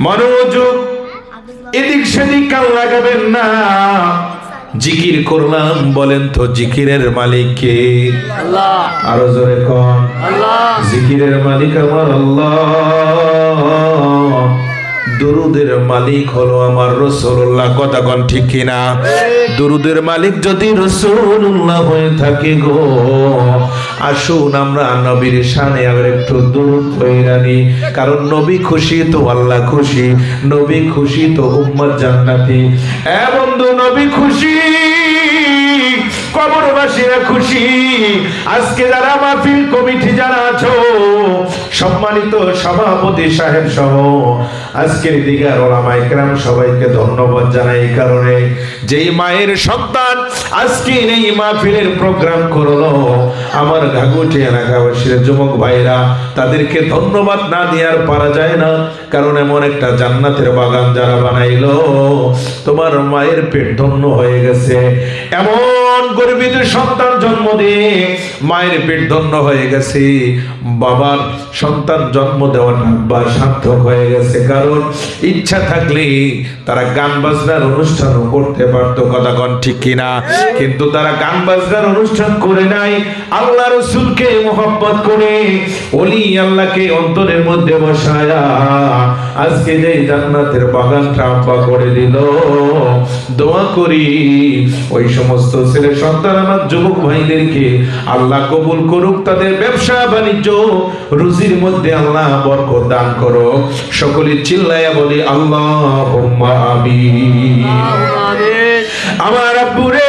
মনোযোগ এদিক সেদিক কান লাগাবেন না। জিকির করলাম বলেন তো জিকিরের মালিক কে? আল্লাহ। আরও জোরে কন। আল্লাহ। জিকিরের মালিক আমার আল্লাহ। দুরুদের মালিক হলো আমার রসুল্লাহ কথা কন ঠিক কিনা? দুরুদের মালিক যদি রসুল্লাহ হয়ে থাকে গো আসুন আমরা নবীর সানে আবার একটু দুরুদ হয়ে রানি কারণ নবী খুশি তো আল্লাহ খুশি নবী খুশি তো উম্মত জান্নাতি। এ বন্ধু নবী খুশি। খুশি। আজকে যারা মাহফিল কমিটি যারা আছো, সম্মানিত সভাপতি সাহেব সহ, আজকের দিকে সবাইকে ধন্যবাদ জানাই এই কারণে। যেই মায়ের সন্তান এই মাহফিলের প্রোগ্রাম করল, আমার ঘাগুটি এলাকাবাসীর যুবক ভাইরা, তাদেরকে ধন্যবাদ না দেওয়ার পারা যায় না, কারণ এমন একটা জান্নাতের বাগান যারা বানাইলো, তোমার মায়ের পেট ধন্য হয়ে গেছে। এমন গর্বিত সন্তান জন্ম দিয়ে মায়ের পেট ধন্য হয়ে গেছে। বাবার সন্তান জন্ম দেওয়াটা বা সার্থক হয়ে গেছে। কারণ ইচ্ছা থাকলে তারা গান বাজনার অনুষ্ঠানও করতে পারতো। কথা কন ঠিক কিনা? কিন্তু তারা গান বাজনার অনুষ্ঠান করে নাই। আল্লাহ রসুলকে মোহাম্মত করে ওলি আল্লাহকে অন্তরের মধ্যে বসায়া আজকে যে জান্নাতের বাগানটা আব্বা করে দিল। দোয়া করি ওই সমস্ত ছেলে সন্তান আমার যুবক ভাইদেরকে আল্লাহ কবুল করুক, তাদের ব্যবসা বাণিজ্য রুজির মধ্যে আল্লাহ বরকত দান করো। সকলে চিল্লাইয়া বলি আল্লাহ আমার আব্বুরে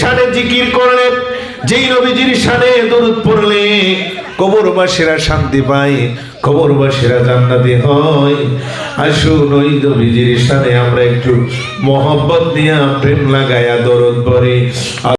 শানে জিকির করলেন যেই নবীজির সাথে দরুদ পড়লে কবরবাসীরা শান্তি পায় কবরবাসীরা জান্নাতি হয়। আসুন ওই নবীজির সাথে আমরা একটু মহব্বত নিয়ে প্রেম লাগায়া দরদ পড়ি।